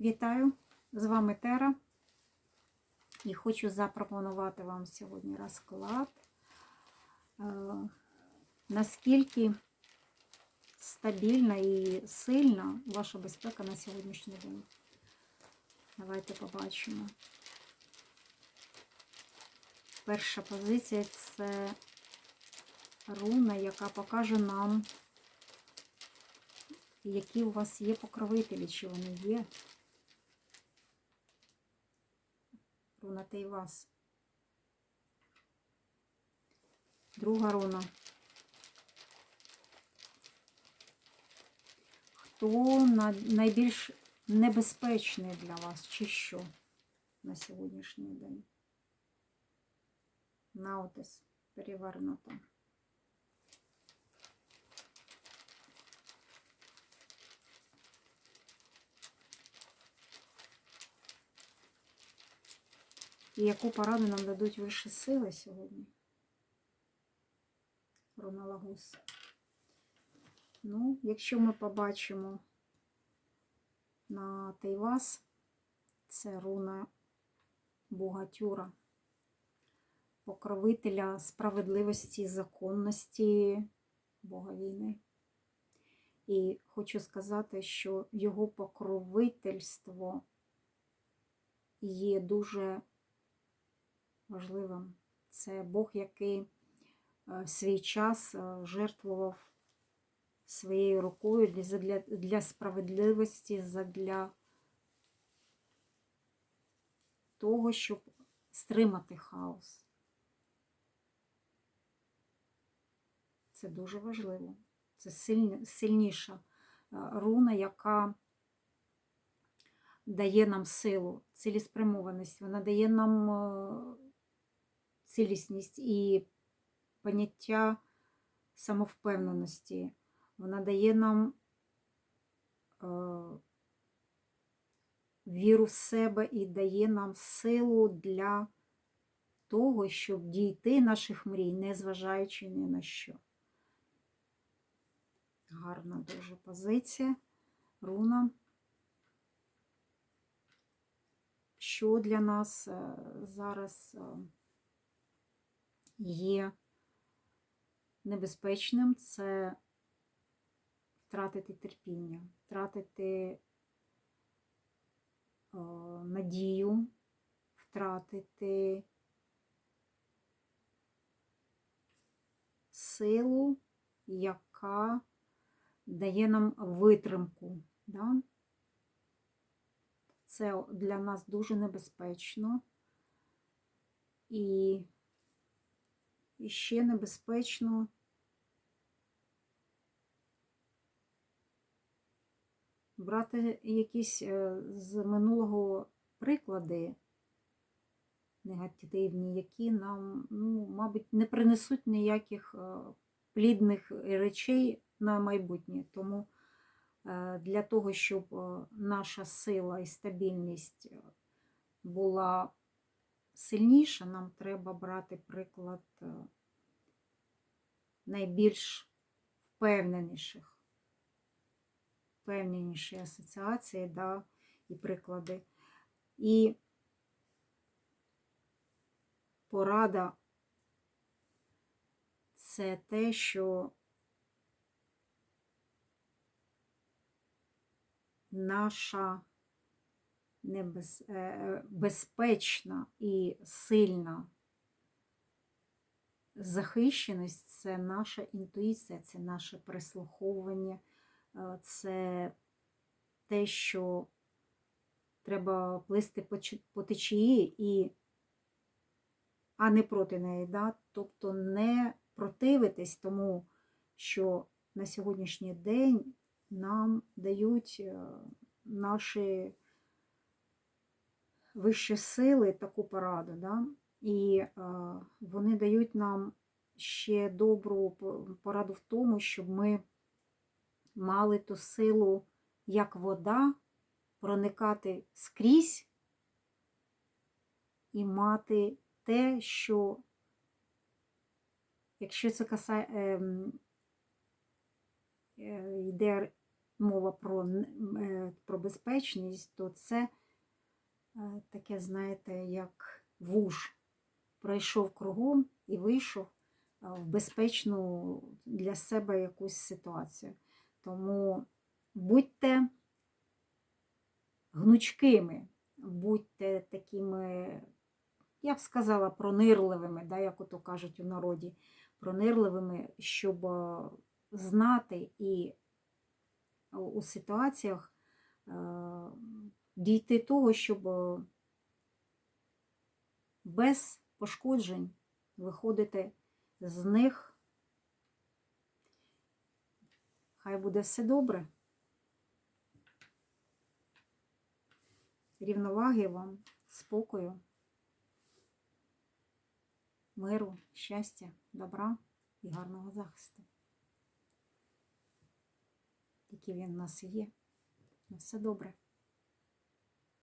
Вітаю! З вами Тера. І хочу запропонувати вам сьогодні розклад, е, наскільки стабільна і сильна ваша безпека на сьогоднішній день. Давайте побачимо. Перша позиція це руна, яка покаже нам, які у вас є покровителі, чи вони є. Руна Тейвас. Друга руна. Хто на- найбільш небезпечний для вас, чи що на сьогоднішній день? Наутис перевернуто. І яку пораду нам дадуть вищі сили сьогодні? Руналагус. Ну, якщо ми побачимо на Тейвас, це руна Бога Тюра, покровителя справедливості, законності Бога війни. І хочу сказати, що його покровительство є дуже важливим. Це Бог, який е, в свій час е, жертвував своєю рукою для, для, справедливості, для того, щоб стримати хаос. Це дуже важливо. Це сильні, сильніша е, руна, яка дає нам силу, цілеспрямованість, вона дає нам цілісність і поняття самовпевненості. Вона дає нам е, віру в себе і дає нам силу для того, щоб дійти наших мрій, незважаючи ні на що. Гарна дуже позиція. Руна. Що для нас е, зараз е, є небезпечним, це втратити терпіння, втратити е, надію, втратити силу, яка дає нам витримку. Да? Це для нас дуже небезпечно. І, і ще небезпечно брати якісь е, з минулого приклади негативні, які нам, ну, мабуть, не принесуть ніяких е, плідних речей на майбутнє. Тому е, для того, щоб наша сила і стабільність була сильніша, нам треба брати приклад е, найбільш впевненіших, впевненіші асоціації да, і приклади. І порада це те, що наша небез... е, безпечна і сильна захищеність це наша інтуїція, це наше прислуховування, е, це те, що треба плисти по течії, і... а не проти неї. Да? Тобто не противитись тому, що на сьогоднішній день нам дають е, наші вищі сили таку пораду. Да? І е, вони дають нам ще добру пораду в тому, щоб ми мали ту силу, як вода, проникати скрізь і мати те, що, якщо це касає, ем, е, йде мова про, е, про безпечність, то це е, таке, знаєте, як вуж. Пройшов кругом і вийшов е, в безпечну для себе якусь ситуацію. Тому будьте гнучкими, будьте такими, я б сказала, пронирливими, да, як ото кажуть у народі, пронирливими, щоб е, знати і у ситуаціях е, дійти того, щоб е, без пошкоджень виходити з них. Хай буде все добре. Рівноваги вам, спокою, миру, щастя, добра і гарного захисту. Який він в нас є. На все добре.